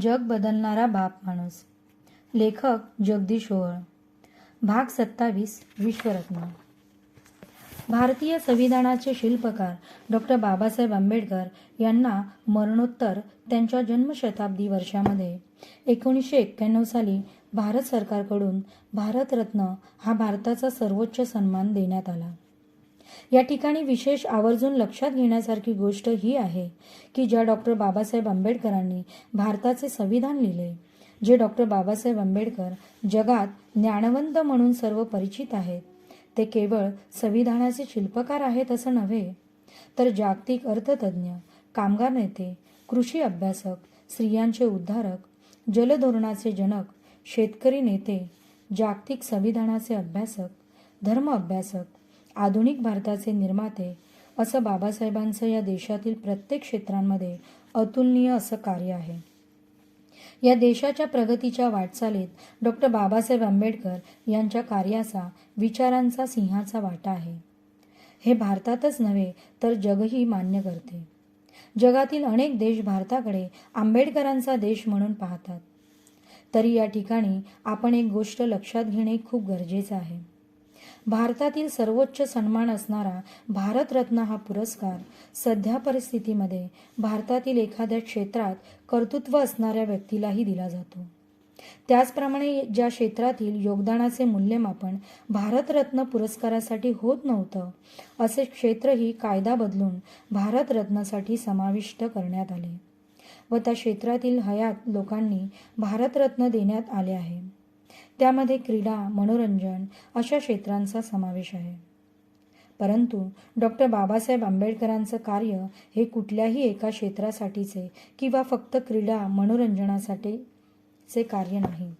जग बदलणारा बाप माणूस. लेखक जगदीश ओळ. भाग सत्तावीस विश्वरत्न. भारतीय संविधानाचे शिल्पकार डॉक्टर बाबासाहेब आंबेडकर यांना मरणोत्तर त्यांच्या जन्मशताब्दी वर्षामध्ये एकोणीसशे एक्क्याण्णव साली भारत सरकारकडून भारतरत्न हा भारताचा सर्वोच्च सन्मान देण्यात आला. या ठिकाणी विशेष आवर्जून लक्षात घेण्यासारखी गोष्ट ही आहे की ज्या डॉक्टर बाबासाहेब आंबेडकरांनी भारताचे संविधान लिहिले जे डॉक्टर बाबासाहेब आंबेडकर जगात ज्ञानवंत म्हणून सर्व परिचित आहेत ते केवळ संविधानाचे शिल्पकार आहेत असं नव्हे तर जागतिक अर्थतज्ज्ञ कामगार नेते कृषी अभ्यासक स्त्रियांचे उद्धारक जलधोरणाचे जनक शेतकरी नेते जागतिक संविधानाचे अभ्यासक धर्म अभ्यासक आधुनिक भारताचे निर्माते असं बाबासाहेबांचं या देशातील प्रत्येक क्षेत्रांमध्ये अतुलनीय असं कार्य आहे. या देशाच्या प्रगतीच्या वाटचालीत डॉक्टर बाबासाहेब आंबेडकर यांच्या कार्याचा विचारांचा सिंहाचा वाटा आहे. हे भारतातच नव्हे तर जगही मान्य करते. जगातील अनेक देश भारताकडे आंबेडकरांचा देश म्हणून पाहतात. तरी या ठिकाणी आपण एक गोष्ट लक्षात घेणे खूप गरजेचं आहे. भारतातील सर्वोच्च सन्मान असणारा भारतरत्न हा पुरस्कार सध्या परिस्थितीमध्ये भारतातील एखाद्या क्षेत्रात कर्तृत्व असणाऱ्या व्यक्तीलाही दिला जातो. त्याचप्रमाणे ज्या क्षेत्रातील योगदानाचे मूल्यमापन भारतरत्न पुरस्कारासाठी होत नव्हतं असे क्षेत्रही कायदा बदलून भारतरत्नासाठी समाविष्ट करण्यात आले व त्या क्षेत्रातील हयात लोकांनी भारतरत्न देण्यात आले आहे. त्यामध्ये क्रीडा मनोरंजन अशा क्षेत्रांचा समावेश आहे. परंतु डॉक्टर बाबासाहेब आंबेडकरांचं कार्य हे कुठल्याही एका क्षेत्रासाठीचे किंवा फक्त क्रीडा मनोरंजनासाठीचे कार्य नाही.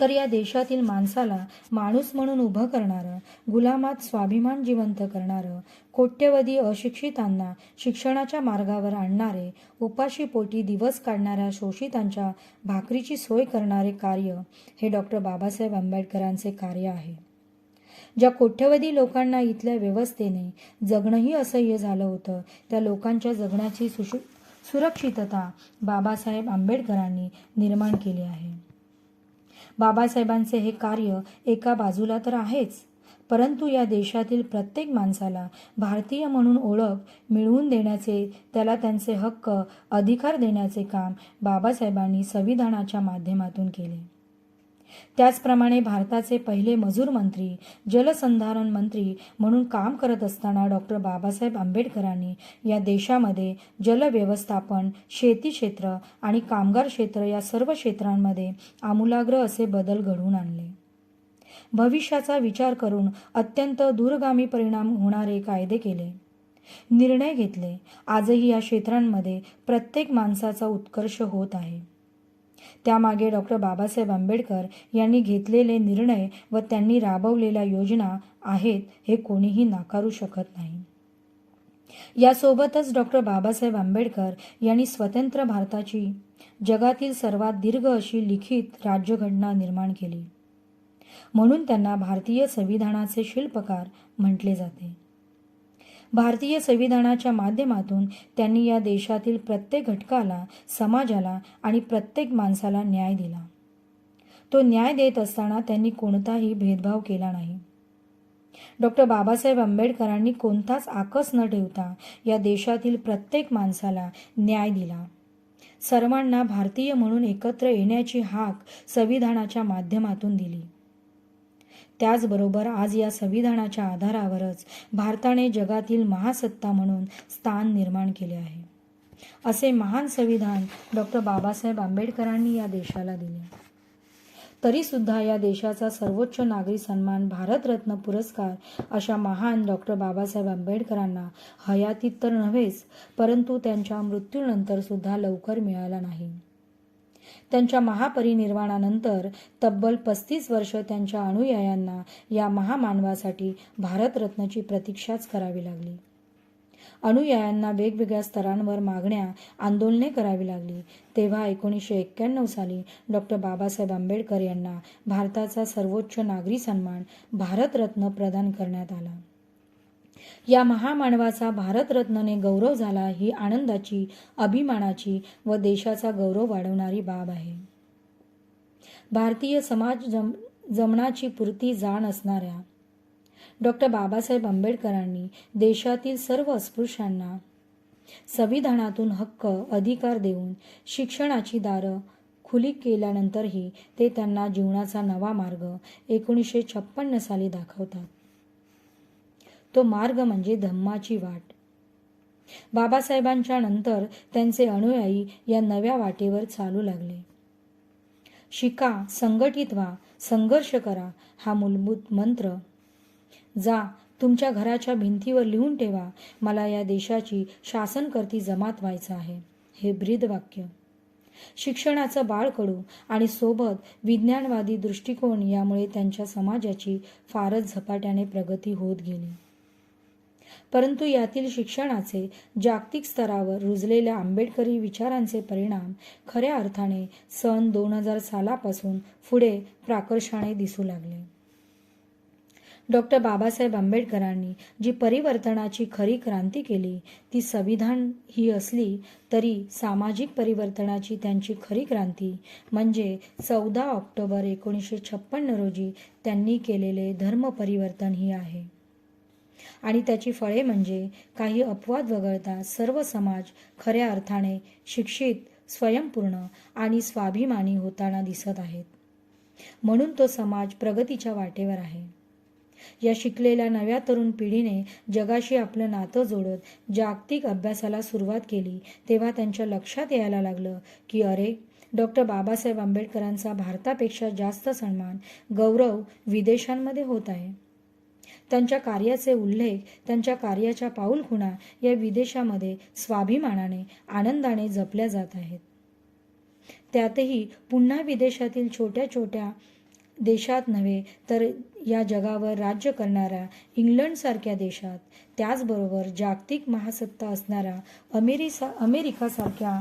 तर या देशातील माणसाला माणूस म्हणून उभं करणारं गुलामात स्वाभिमान जिवंत करणारं कोट्यवधी अशिक्षितांना शिक्षणाच्या मार्गावर आणणारे उपाशी पोटी दिवस काढणाऱ्या शोषितांच्या भाकरीची सोय करणारे कार्य हे डॉक्टर बाबासाहेब आंबेडकरांचे कार्य आहे. ज्या कोट्यवधी लोकांना इथल्या व्यवस्थेने जगणंही असह्य झालं होतं त्या लोकांच्या जगण्याची सुशु सुरक्षितता बाबासाहेब आंबेडकरांनी निर्माण केली आहे. बाबासाहेबांचे हे कार्य एका बाजूला तर आहेच. परंतु या देशातील प्रत्येक माणसाला भारतीय म्हणून ओळख मिळवून देण्याचे त्याला त्यांचे हक्क अधिकार देण्याचे काम बाबासाहेबांनी संविधानाच्या माध्यमातून केले. त्याचप्रमाणे भारताचे पहिले मजूर मंत्री जलसंधारण मंत्री म्हणून काम करत असताना डॉक्टर बाबासाहेब आंबेडकरांनी या देशामध्ये जलव्यवस्थापन शेती क्षेत्र आणि कामगार क्षेत्र या सर्व क्षेत्रांमध्ये आमूलाग्र असे बदल घडवून आणले. भविष्याचा विचार करून अत्यंत दूरगामी परिणाम होणारे कायदे केले. निर्णय घेतले. आजही या क्षेत्रांमध्ये प्रत्येक माणसाचा उत्कर्ष होत आहे. त्यामागे डॉक्टर बाबासाहेब आंबेडकर यांनी घेतलेले निर्णय व त्यांनी राबवलेल्या योजना आहेत हे कोणीही नाकारू शकत नाही. यासोबतच डॉक्टर बाबासाहेब आंबेडकर यांनी स्वतंत्र भारताची जगातील सर्वात दीर्घ अशी लिखित राज्यघटना निर्माण केली. म्हणून त्यांना भारतीय संविधानाचे शिल्पकार म्हटले जाते. भारतीय संविधानाच्या माध्यमातून त्यांनी या देशातील प्रत्येक घटकाला समाजाला आणि प्रत्येक माणसाला न्याय दिला. तो न्याय देत असताना त्यांनी कोणताही भेदभाव केला नाही. डॉक्टर बाबासाहेब आंबेडकरांनी कोणताच आकस न ठेवता या देशातील प्रत्येक माणसाला न्याय दिला. सर्वांना भारतीय म्हणून एकत्र येण्याची हाक संविधानाच्या माध्यमातून दिली. त्याचबरोबर आज या संविधानाच्या आधारावरच भारताने जगातील महासत्ता म्हणून स्थान निर्माण केले आहे. असे महान संविधान डॉक्टर बाबासाहेब आंबेडकरांनी या देशाला दिले. तरीसुद्धा या देशाचा सर्वोच्च नागरी सन्मान भारतरत्न पुरस्कार अशा महान डॉक्टर बाबासाहेब आंबेडकरांना हयातीत तर नव्हेच परंतु त्यांच्या मृत्यूनंतरसुद्धा लवकर मिळाला नाही. त्यांच्या महापरिनिर्वाणानंतर तब्बल पस्तीस वर्ष त्यांच्या अनुयायांना या महामानवासाठी भारतरत्नाची प्रतीक्षाच करावी लागली. अनुयायांना वेगवेगळ्या स्तरांवर मागण्या आंदोलने करावी लागली. तेव्हा एकोणीसशे एक्क्याण्णव साली डॉक्टर बाबासाहेब आंबेडकर यांना भारताचा सर्वोच्च नागरी सन्मान भारतरत्न प्रदान करण्यात आला. या महामानवाचा भारतरत्नने गौरव झाला ही आनंदाची अभिमानाची व देशाचा गौरव वाढवणारी बाब आहे. भारतीय समाज जम जमनाची पुरती जाण असणाऱ्या डॉक्टर बाबासाहेब आंबेडकरांनी देशातील सर्व अस्पृश्यांना संविधानातून हक्क अधिकार देऊन शिक्षणाची दारं खुली केल्यानंतरही ते त्यांना जीवनाचा नवा मार्ग एकोणीसशे छप्पन्न साली दाखवतात. तो मार्ग म्हणजे धम्माची वाट. बाबासाहेबांच्या नंतर त्यांचे अनुयायी या नव्या वाटेवर चालू लागले. शिका संघटित व्हा संघर्ष करा हा मूलभूत मंत्र. जा तुमच्या घराच्या भिंतीवर लिहून ठेवा मला या देशाची शासनकर्ती जमात व्हायचं आहे हे ब्रीद वाक्य शिक्षणाचं बाळकडू आणि सोबत विज्ञानवादी दृष्टिकोन यामुळे त्यांच्या समाजाची फारच झपाट्याने प्रगती होत गेली. परंतु यातील शिक्षणाचे जागतिक स्तरावर रुजलेल्या आंबेडकरी विचारांचे परिणाम खऱ्या अर्थाने सन दोन हजार सालापासून पुढे प्राकर्षाने दिसू लागले. डॉक्टर बाबासाहेब आंबेडकरांनी जी परिवर्तनाची खरी क्रांती केली ती संविधान ही असली तरी सामाजिक परिवर्तनाची त्यांची खरी क्रांती म्हणजे चौदा ऑक्टोबर एकोणीसशे छप्पन्न रोजी त्यांनी केलेले धर्म परिवर्तन ही आहे. आणि त्याची फळे म्हणजे काही अपवाद वगळता सर्व समाज खऱ्या अर्थाने शिक्षित स्वयंपूर्ण आणि स्वाभिमानी होताना दिसत आहेत. म्हणून तो समाज प्रगतीच्या वाटेवर आहे. या शिकलेल्या नव्या तरुण पिढीने जगाशी आपलं नातं जोडत जागतिक अभ्यासाला सुरुवात केली तेव्हा त्यांच्या लक्षात यायला लागलं की अरे डॉक्टर बाबासाहेब आंबेडकरांचा भारतापेक्षा जास्त सन्मान गौरव विदेशांमध्ये होत आहे. त्यांच्या कार्याचे उल्लेख त्यांच्या कार्याच्या पाऊलखुणा या विदेशामध्ये स्वाभिमानाने आनंदाने जपल्या जात आहेत. त्यातही पुन्हा विदेशातील छोट्या छोट्या देशात नव्हे तर या जगावर राज्य करणाऱ्या इंग्लंडसारख्या देशात त्याचबरोबर जागतिक महासत्ता असणाऱ्या अमेरिसा अमेरिकासारख्या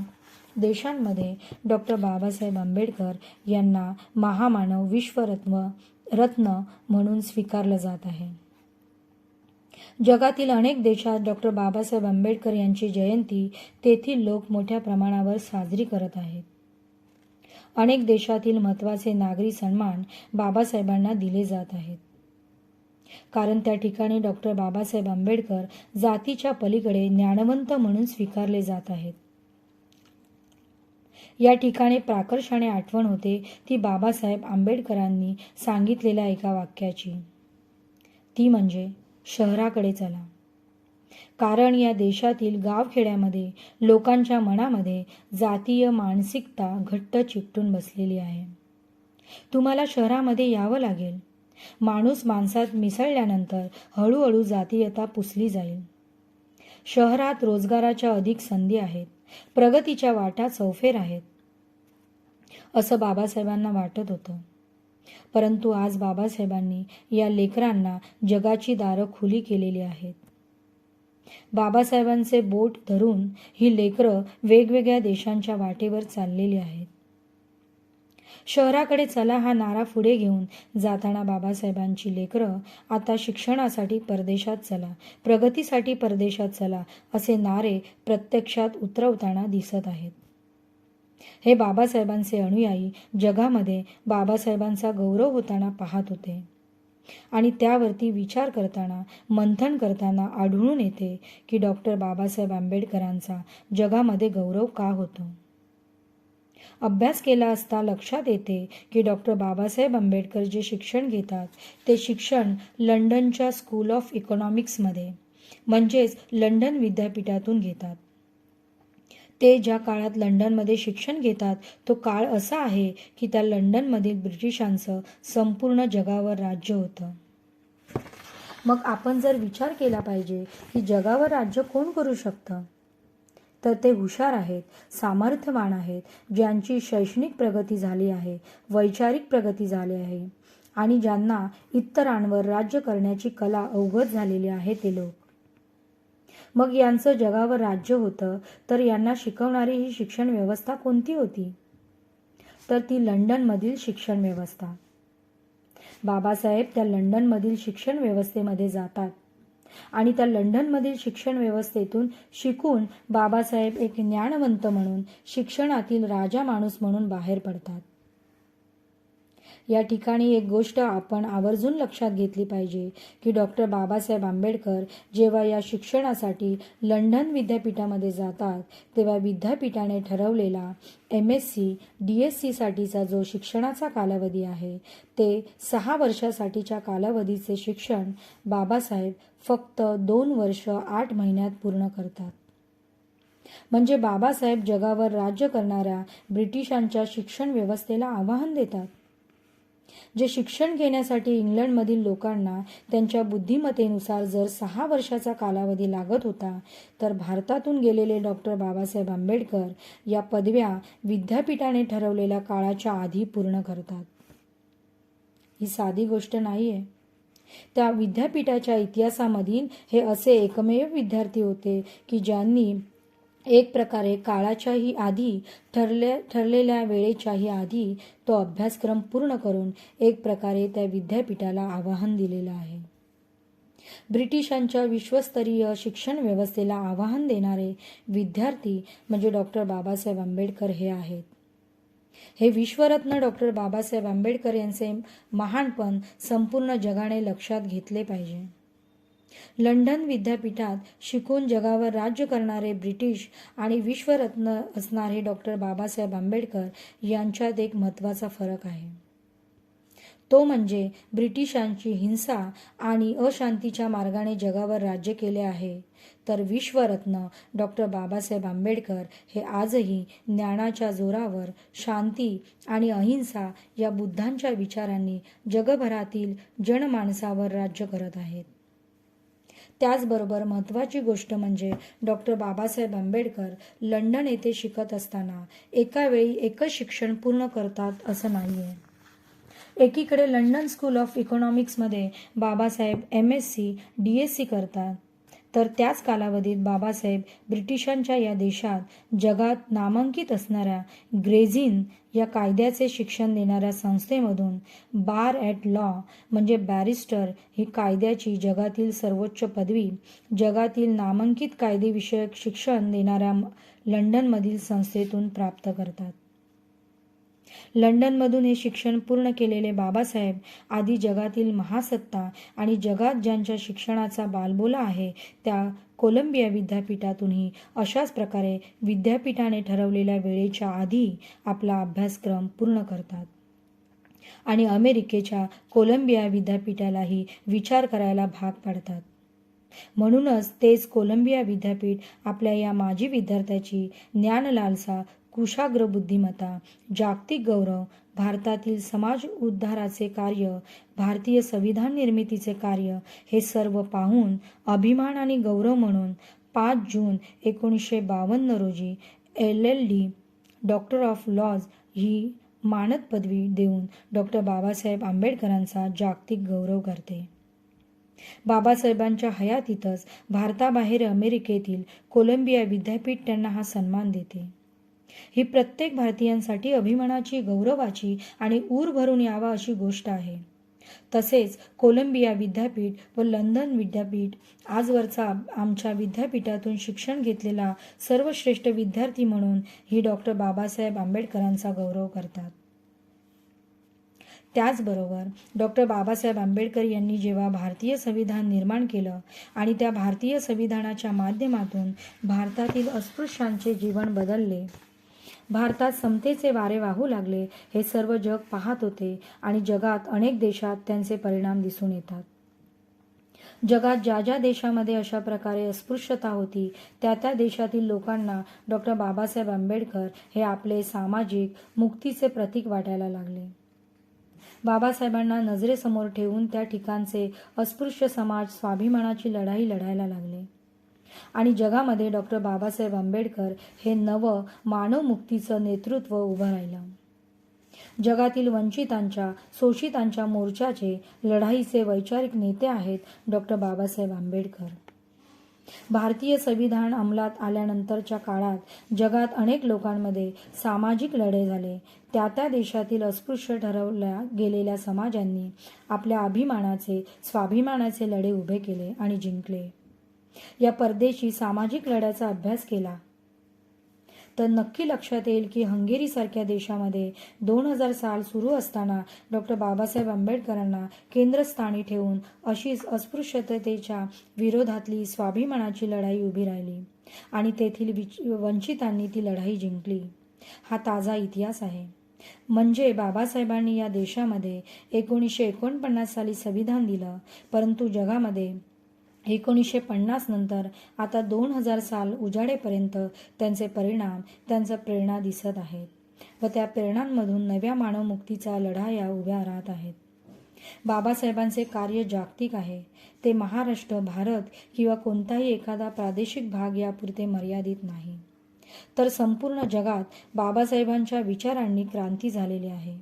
देशांमध्ये डॉक्टर बाबासाहेब आंबेडकर यांना महामानव विश्वरत्न रत्न म्हणून स्वीकारलं जात आहे. जगातील अनेक देशात डॉक्टर बाबासाहेब आंबेडकर यांची जयंती तेथील लोक मोठ्या प्रमाणावर साजरी करत आहेत. अनेक देशातील महत्त्वाचे नागरी सन्मान बाबासाहेबांना दिले जात आहेत. कारण त्या ठिकाणी डॉक्टर बाबासाहेब आंबेडकर जातीच्या पलीकडे ज्ञानवंत म्हणून स्वीकारले जात आहेत. या ठिकाणी प्राकर्षाने आठवण होते ती बाबासाहेब आंबेडकरांनी सांगितलेल्या एका वाक्याची. ती म्हणजे शहराकडे चला. कारण या देशातील गावखेड्यामध्ये लोकांच्या मनामध्ये जातीय मानसिकता घट्ट चिकटून बसलेली आहे. तुम्हाला शहरामध्ये यावं लागेल. माणूस माणसात मिसळल्यानंतर हळूहळू जातीयता पुसली जाईल. शहरात रोजगाराच्या अधिक संधी आहेत. प्रगतीच्या वाटा चौफेर आहेत. असं बाबासाहेबांना वाटत होतं. परंतु आज बाबासाहेबांनी या लेकरांना जगाची दारं खुली केलेली आहेत. बाबासाहेबांचे बोट धरून ही लेकरं वेगवेगळ्या देशांच्या वाटेवर चाललेली आहेत. शहराकडे चला हा नारा पुढे घेऊन जाताना बाबासाहेबांची लेकरं आता शिक्षणासाठी परदेशात चला प्रगतीसाठी परदेशात चला असे नारे प्रत्यक्षात उतरवताना दिसत आहेत. हे बाबासाहेबांचे अनुयायी जगामध्ये बाबासाहेबांचा गौरव होताना पाहत होते. आणि त्यावरती विचार करताना मंथन करताना आढळून येते की डॉक्टर बाबासाहेब आंबेडकरांचा जगामध्ये गौरव का होतो? अभ्यास केला असता लक्षात येते की डॉक्टर बाबासाहेब आंबेडकर जे शिक्षण घेतात ते शिक्षण लंडनच्या स्कूल ऑफ इकॉनॉमिक्समध्ये म्हणजेच लंडन विद्यापीठातून घेतात. ते ज्या काळात लंडनमध्ये शिक्षण घेतात तो काळ असा आहे की त्या लंडनमधील ब्रिटिशांचं संपूर्ण जगावर राज्य होतं. मग आपण जर विचार केला पाहिजे की जगावर राज्य कोण करू शकतं? तर ते हुशार आहेत सामर्थ्यवान आहेत ज्यांची शैक्षणिक प्रगती झाली आहे वैचारिक प्रगती झाली आहे आणि ज्यांना इतरांवर राज्य करण्याची कला अवगत झालेली आहे ते लोक. मग यांचं जगावर राज्य होतं तर यांना शिकवणारी ही शिक्षण व्यवस्था कोणती होती? तर ती लंडनमधील शिक्षण व्यवस्था. बाबासाहेब त्या लंडनमधील शिक्षण व्यवस्थेमध्ये जातात आणि त्या लंडनमधील शिक्षण व्यवस्थेतून शिकून बाबासाहेब एक ज्ञानवंत म्हणून शिक्षणातील राजा माणूस म्हणून बाहेर पडतात. या ठिकाणी एक गोष्ट आपण आवर्जून लक्षात घेतली पाहिजे की डॉक्टर बाबासाहेब आंबेडकर जेव्हा या शिक्षणासाठी लंडन विद्यापीठामध्ये जातात तेव्हा विद्यापीठाने ठरवलेला M S C D S सीसाठीचा जो शिक्षणाचा कालावधी आहे ते सहा वर्षासाठीच्या कालावधीचे शिक्षण बाबासाहेब फक्त दोन वर्ष आठ महिन्यात पूर्ण करतात. म्हणजे बाबासाहेब जगावर राज्य करणाऱ्या ब्रिटिशांच्या शिक्षण व्यवस्थेला आव्हान देतात. जे शिक्षण घेण्यासाठी इंग्लंडमधील लोकांना त्यांच्या बुद्धिमत्तेनुसार जर सहा वर्षाचा कालावधी लागत होता तर भारतातून गेलेले डॉक्टर बाबासाहेब आंबेडकर या पदव्या विद्यापीठाने ठरवलेल्या काळाच्या आधी पूर्ण करतात. ही साधी गोष्ट नाही आहे त्या विद्यापीठाच्या इतिहासामधील हे असे एकमेव विद्यार्थी होते की ज्यांनी एक प्रकारे काळाच्याही आधी ठरले ठरलेल्या वेळेच्याही आधी तो अभ्यासक्रम पूर्ण करून एक प्रकारे त्या विद्यापीठाला आवाहन दिलेलं आहे. ब्रिटिशांच्या विश्वस्तरीय शिक्षण व्यवस्थेला आवाहन देणारे विद्यार्थी म्हणजे डॉक्टर बाबासाहेब आंबेडकर हे आहेत. हे विश्वरत्न डॉक्टर बाबासाहेब आंबेडकर यांचे महानपण संपूर्ण जगाने लक्षात घेतले पाहिजे. लंडन विद्यापीठात शिकून जगावर राज्य करणारे ब्रिटिश आणि विश्वरत्न असणारे डॉक्टर बाबासाहेब आंबेडकर यांच्यात एक महत्त्वाचा फरक आहे. तो म्हणजे ब्रिटिशांची हिंसा आणि अशांतीच्या मार्गाने जगावर राज्य केले आहे. तर विश्वरत्न डॉक्टर बाबासाहेब आंबेडकर हे आजही ज्ञानाच्या जोरावर शांती आणि अहिंसा या बुद्धांच्या विचारांनी जगभरातील जनमानसावर राज्य करत आहेत. त्याचबरोबर महत्त्वाची गोष्ट म्हणजे डॉक्टर बाबासाहेब आंबेडकर लंडन येथे शिकत असताना एका वेळी एकच शिक्षण पूर्ण करतात असं नाही आहे एकीकडे London school of इकॉनॉमिक्समध्ये Babasaheb M S C D S C करतात. तर त्याच कालावधीत बाबासाहेब ब्रिटिशांच्या या देशात जगात नामांकित असणाऱ्या ग्रेझिन या कायद्याचे शिक्षण देणाऱ्या संस्थेमधून बार ॲट लॉ म्हणजे बॅरिस्टर ही कायद्याची जगातील सर्वोच्च पदवी जगातील नामांकित कायदेविषयक शिक्षण देणाऱ्या लंडनमधील संस्थेतून प्राप्त करतात. लंडनमधून हे शिक्षण पूर्ण केलेले बाबासाहेब आधी जगातील महासत्ता आणि जगात ज्यांच्या शिक्षणाचा बालबोला आहे त्या कोलंबिया विद्यापीठातूनही अशाच प्रकारे विद्यापीठाने ठरवलेल्या वेळेच्या आधी आपला अभ्यासक्रम पूर्ण करतात. आणि अमेरिकेच्या कोलंबिया विद्यापीठालाही विचार करायला भाग पाडतात. म्हणूनच तेच कोलंबिया विद्यापीठ आपल्या या माजी विद्यार्थ्याची ज्ञानलालसा कुशाग्र बुद्धिमत्ता जागतिक गौरव भारतातील समाज उद्धाराचे कार्य भारतीय संविधान निर्मितीचे कार्य हे सर्व पाहून अभिमान आणि गौरव म्हणून पाच जून एकोणीसशे बावन्न रोजी L L D doctor of laws ही मानद पदवी देऊन डॉक्टर बाबासाहेब आंबेडकरांचा जागतिक गौरव करते. बाबासाहेबांच्या हयातीतच भारताबाहेर अमेरिकेतील कोलंबिया विद्यापीठ त्यांना हा सन्मान देते. ही प्रत्येक भारतीयांसाठी अभिमानाची गौरवाची आणि ऊर भरून यावा अशी गोष्ट आहे. तसेच कोलंबिया विद्यापीठ व लंडन विद्यापीठ आजवरचा आमच्या विद्यापीठातून शिक्षण घेतलेला सर्वश्रेष्ठ विद्यार्थी म्हणून ही डॉक्टर बाबासाहेब आंबेडकरांचा गौरव करतात. त्याचबरोबर डॉक्टर बाबासाहेब आंबेडकर यांनी जेव्हा भारतीय संविधान निर्माण केलं आणि त्या भारतीय संविधानाच्या माध्यमातून भारतातील अस्पृश्यांचे जीवन बदलले भारतात समतेचे वारे वाहू लागले. हे सर्व जग पाहत होते आणि जगात अनेक देशात त्यांचे परिणाम दिसून येतात. जगात ज्या ज्या देशामध्ये अशा प्रकारे अस्पृश्यता होती त्या त्या देशातील लोकांना डॉक्टर बाबासाहेब आंबेडकर हे आपले सामाजिक मुक्तीचे प्रतीक वाटायला लागले. बाबासाहेबांना नजरेसमोर ठेवून त्या ठिकाणचे अस्पृश्य समाज स्वाभिमानाची लढाई लढायला लागले. आणि जगामध्ये डॉक्टर बाबासाहेब आंबेडकर हे नव मानवमुक्तीचं नेतृत्व उभं राहिलं. जगातील वंचितांच्या शोषितांच्या मोर्चाचे लढाईचे वैचारिक नेते आहेत डॉक्टर बाबासाहेब आंबेडकर. भारतीय संविधान अंमलात आल्यानंतरच्या काळात जगात अनेक लोकांमध्ये सामाजिक लढे झाले. त्या त्या देशातील अस्पृश्य ठरवल्या गेलेल्या समाजांनी आपल्या अभिमानाचे स्वाभिमानाचे लढे उभे केले आणि जिंकले. या परदेशी सामाजिक लढ्याचा अभ्यास केला. तर नक्की लक्षात येईल की हंगेरीसारख्या देशामध्ये दोन हजार साल सुरू असताना डॉक्टर बाबासाहेब आंबेडकरांना केंद्रस्थानी ठेवून अशीच अस्पृश्यतेच्या विरोधातली स्वाभिमानाची लढाई उभी राहिली आणि तेथील वंचितांनी ती लढाई जिंकली. हा ताजा इतिहास आहे. म्हणजे बाबासाहेबांनी या देशामध्ये एकोणीसशे एकोणपन्नास साली संविधान दिलं परंतु जगामध्ये एकोणीसशे पन्नास नंतर आता दोन हजार साल उजाडेपर्यंत त्यांचे परिणाम त्यांचा प्रेरणा दिसत आहेत व त्या प्रेरणांमधून नव्या मानवमुक्तीचा लढा या उभ्या राहत आहेत. बाबासाहेबांचे कार्य जागतिक आहे. ते महाराष्ट्र भारत किंवा कोणताही एखादा प्रादेशिक भाग यापुरते मर्यादित नाही. तर संपूर्ण जगात बाबासाहेबांच्या विचारांनी क्रांती झालेली आहे.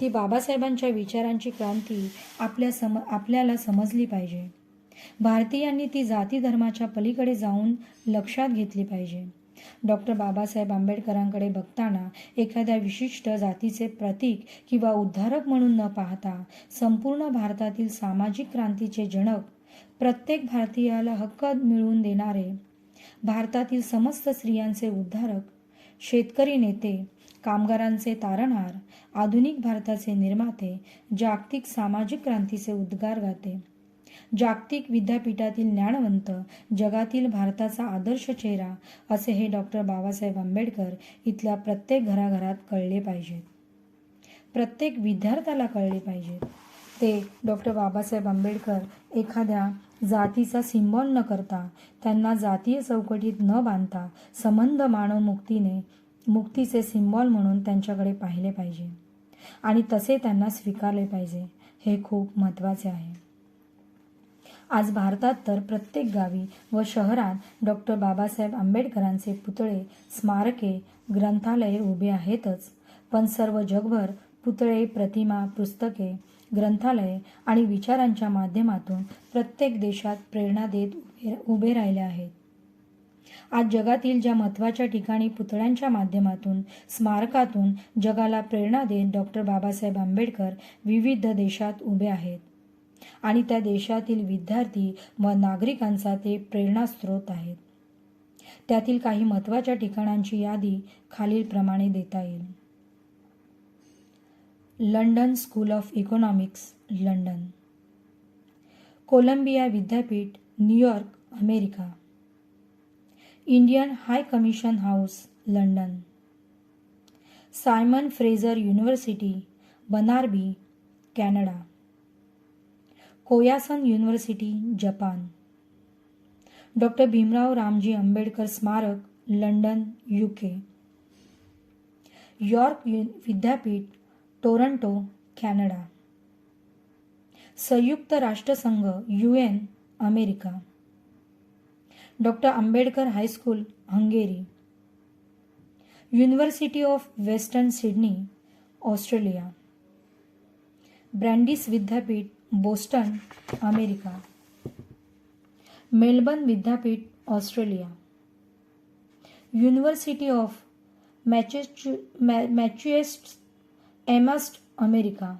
ती बाबासाहेबांच्या विचारांची क्रांती आपल्या सम आपल्याला समजली पाहिजे. भारतीयांनी ती जाती धर्माच्या पलीकडे जाऊन लक्षात घेतली पाहिजे. डॉक्टर बाबासाहेब आंबेडकरांकडे बघताना एखाद्या विशिष्ट जातीचे प्रतीक किंवा उद्धारक म्हणून न पाहता संपूर्ण भारतातील सामाजिक क्रांतीचे जनक प्रत्येक भारतीयाला हक्क मिळवून देणारे भारतातील समस्त स्त्रियांचे उद्धारक शेतकरी नेते कामगारांचे तारणहार आधुनिक भारताचे निर्माते जागतिक सामाजिक क्रांतीचे उद्गार गाते. जागतिक विद्यापीठातील ज्ञानवंत जगातील भारताचा आदर्श चेहरा असे हे डॉक्टर बाबासाहेब आंबेडकर इथल्या प्रत्येक घराघरात कळले पाहिजेत. प्रत्येक विद्यार्थ्याला कळले पाहिजेत. ते डॉक्टर बाबासाहेब आंबेडकर एखाद्या जातीचा सिम्बॉल न करता त्यांना जातीय चौकटीत न बांधता संबंध मानव मुक्तीने मुक्तीचे सिम्बॉल म्हणून त्यांच्याकडे पाहिले पाहिजे. आणि तसे त्यांना स्वीकारले पाहिजे. हे खूप महत्त्वाचे आहे. आज भारतात तर प्रत्येक गावी व शहरात डॉक्टर बाबासाहेब आंबेडकरांचे पुतळे स्मारके ग्रंथालये उभे आहेतच. पण सर्व जगभर पुतळे प्रतिमा पुस्तके ग्रंथालये आणि विचारांच्या माध्यमातून प्रत्येक देशात प्रेरणा देत उभे उभे राहिले आहेत. आज जगातील ज्या महत्त्वाच्या ठिकाणी पुतळ्यांच्या माध्यमातून स्मारकातून जगाला प्रेरणा देत डॉक्टर बाबासाहेब आंबेडकर विविध देशात उभे आहेत. आणि त्या देशातील विद्यार्थी व नागरिकांचा ते प्रेरणास्रोत आहेत. त्यातील काही महत्त्वाच्या ठिकाणांची यादी खालीलप्रमाणे देता येईल. London school of economics London. Columbia विद्यापीठ New York America. Indian high commission house London. Simon Fraser university Burnaby Canada. Koyasan university Japan doctor Bhimrao Ramji Ambedkar स्मारक London U K York U विद्यापीठ Toronto Canada संयुक्त राष्ट्रसंघ U N America doctor Ambedkar high school Hungary university of western Sydney Australia Brandeis विद्यापीठ Boston America. Melbourne विद्यापीठ Australia. University of Massachusetts मॅ मॅच्युएस्ट Amherst America.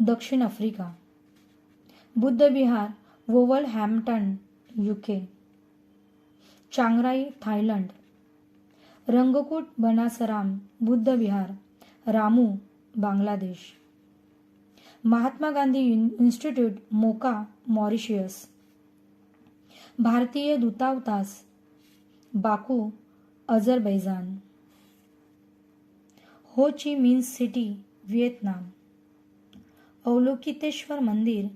दक्षिण Africa. बुद्धविहार Wolverhampton U K. Chiang Rai Thailand. Rangkut Banasram बुद्धविहार Ramu Bangladesh. Mahatma Gandhi institute Moka Mauritius. भारतीय दूतावतास Baku Azerbaijan. हो Chi Minh city Vietnam. Avalokiteshvara मंदिर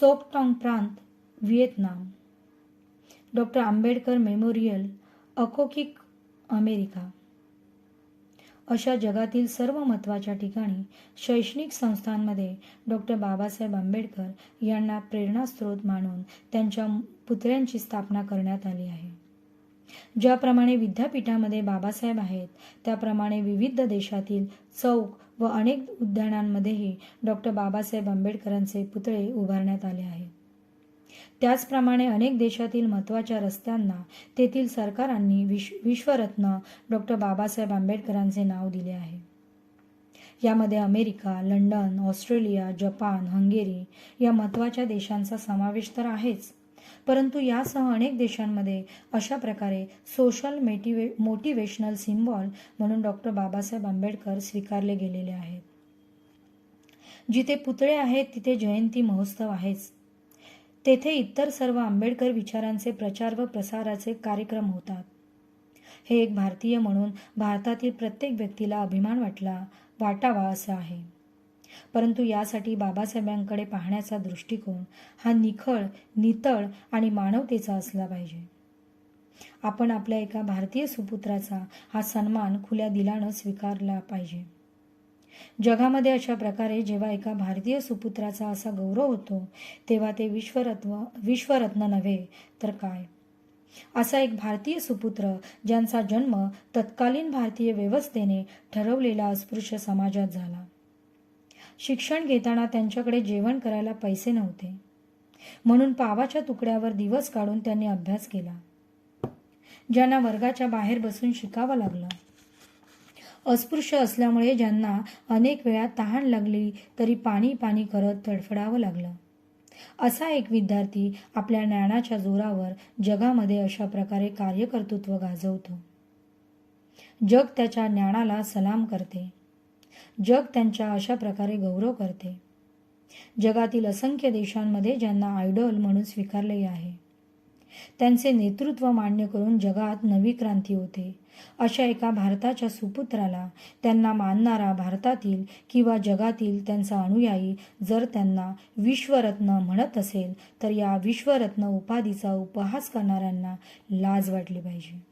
Soc Trang प्रांत Vietnam. Doctor Ambedkar memorial अकोकिक America. अशा जगातील सर्व महत्त्वाच्या ठिकाणी शैक्षणिक संस्थांमध्ये डॉक्टर बाबासाहेब आंबेडकर यांना प्रेरणास्रोत मानून त्यांच्या पुतळ्यांची स्थापना करण्यात आली आहे. ज्याप्रमाणे विद्यापीठामध्ये बाबासाहेब आहेत त्याप्रमाणे विविध देशातील चौक व अनेक उद्यानांमध्येही डॉक्टर बाबासाहेब आंबेडकरांचे पुतळे उभारण्यात आले आहेत. त्याचप्रमाणे अनेक देशातील महत्त्वाच्या रस्त्यांना तेथील सरकारांनी विश्व विश्वरत्न डॉक्टर बाबासाहेब आंबेडकरांचे नाव दिले आहे. यामध्ये America London Australia Japan Hungary या महत्त्वाच्या देशांचा समावेश तर आहेच. परंतु यासह अनेक देशांमध्ये अशा प्रकारे सोशल मेटिवे मोटिवेशनल सिम्बॉल म्हणून डॉक्टर बाबासाहेब आंबेडकर स्वीकारले गेलेले आहेत. जिथे पुतळे आहेत तिथे जयंती महोत्सव आहेच. तेथे इतर सर्व आंबेडकर विचारांचे प्रचार व प्रसाराचे कार्यक्रम होतात. हे एक भारतीय म्हणून भारतातील प्रत्येक व्यक्तीला अभिमान वाटला वाटावा असं आहे. परंतु यासाठी बाबासाहेबांकडे पाहण्याचा दृष्टिकोन हा निखळ नितळ आणि मानवतेचा असला पाहिजे. आपण आपल्या एका भारतीय सुपुत्राचा हा सन्मान खुल्या दिलानं स्वीकारला पाहिजे. जगामध्ये अशा प्रकारे जेव्हा एका भारतीय सुपुत्राचा असा गौरव होतो तेव्हा ते विश्वरत्व विश्वरत्न नव्हे तर काय? असा एक भारतीय सुपुत्र ज्यांचा जन्म तत्कालीन भारतीय व्यवस्थेने ठरवलेला अस्पृश्य समाजात झाला. शिक्षण घेताना त्यांच्याकडे जेवण करायला पैसे नव्हते. म्हणून पावाच्या तुकड्यावर दिवस काढून त्यांनी अभ्यास केला. ज्यांना वर्गाच्या बाहेर बसून शिकावं लागलं. अस्पृश्य असल्यामुळे ज्यांना अनेक वेळा तहान लागली तरी पाणी पाणी करत तडफडावं लागलं. असा एक विद्यार्थी आपल्या ज्ञानाच्या जोरावर जगामध्ये अशा प्रकारे कार्यकर्तृत्व गाजवतो. जग त्याच्या ज्ञानाला सलाम करते. जग त्यांच्या अशा प्रकारे गौरव करते. जगातील असंख्य देशांमध्ये ज्यांना आयडॉल म्हणून स्वीकारले आहे. त्यांचे नेतृत्व मान्य करून जगात नवी क्रांती होते. अशा एका भारताच्या सुपुत्राला त्यांना मानणारा भारतातील किंवा जगातील त्यांचा अनुयायी जर त्यांना विश्वरत्न म्हणत असेल तर या विश्वरत्न उपाधीचा उपहास करणाऱ्यांना लाज वाटली पाहिजे.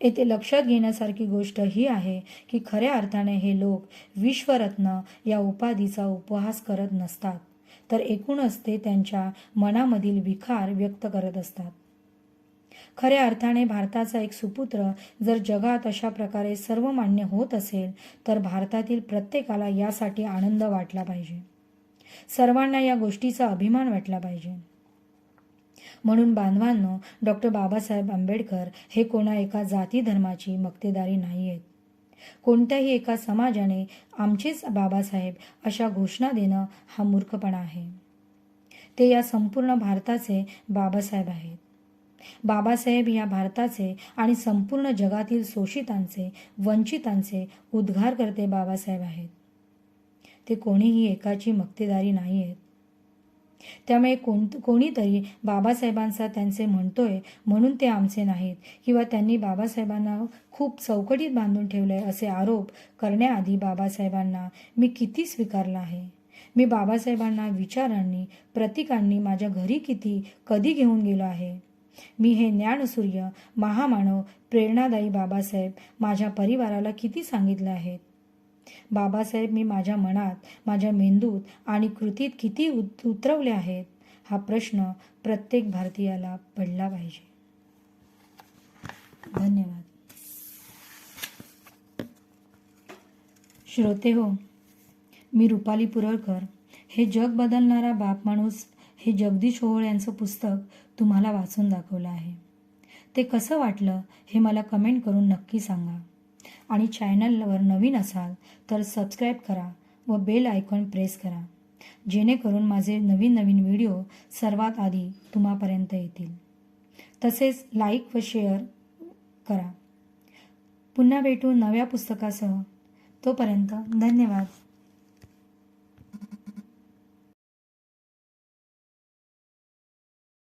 येथे लक्षात घेण्यासारखी गोष्ट ही आहे की खऱ्या अर्थाने हे लोक विश्वरत्न या उपाधीचा उपहास करत नसतात. तर एकूणच ते त्यांच्या मनामधील विकार व्यक्त करत असतात. खऱ्या अर्थाने भारताचा एक सुपुत्र जर जगात अशा प्रकारे सर्वमान्य होत असेल तर भारतातील प्रत्येकाला यासाठी आनंद वाटला पाहिजे. सर्वांना या गोष्टीचा अभिमान वाटला पाहिजे. म्हणून बांधवांनो डॉक्टर बाबासाहेब आंबेडकर हे कोणा एका जाती धर्माची मक्तेदारी नाही आहेत कोणत्याही एका समाजाने आमचेच बाबासाहेब अशा घोषणा देणं हा मूर्खपणा आहे. ते या संपूर्ण भारताचे बाबासाहेब आहेत. बाबासाहेब या भारताचे आणि संपूर्ण जगातील शोषितांचे वंचितांचे उद्गार करते बाबासाहेब आहेत. ते कोणीही एकाची मक्तेदारी नाही आहेत. त्यामुळे कोण कोणीतरी बाबासाहेबांचा त्यांचे म्हणतोय म्हणून ते आमचे नाहीत किंवा त्यांनी बाबासाहेबांना खूप चौकटीत बांधून ठेवलंय असे आरोप करण्याआधी बाबासाहेबांना मी किती स्वीकारला आहे? मी बाबासाहेबांना विचारांनी प्रतिकांनी माझ्या घरी किती कधी घेऊन गेलो आहे? मी हे ज्ञानसूर्य महामानव प्रेरणादायी बाबासाहेब माझ्या परिवाराला किती सांगितले आहेत? बाबासाहेब मी माझ्या मनात माझ्या मेंदूत आणि कृतीत किती उत उतरवले आहेत? हा प्रश्न प्रत्येक भारतीयाला पडला पाहिजे. धन्यवाद. श्रोते हो मी रुपाली पुरळकर हे जग बदलणारा बाप माणूस हे जगदीश ओहोळ यांचं पुस्तक तुम्हाला वाचून दाखवलं आहे. ते कसं वाटलं हे मला कमेंट करून नक्की सांगा. आणि चॅनलवर नवीन असाल तर सबस्क्राईब करा व बेल आयकॉन प्रेस करा. जेणेकरून माझे नवीन नवीन व्हिडिओ सर्वात आधी तुम्हापर्यंत येतील. तसेच लाईक व शेअर करा. पुन्हा भेटू नव्या पुस्तकासह. तोपर्यंत धन्यवाद.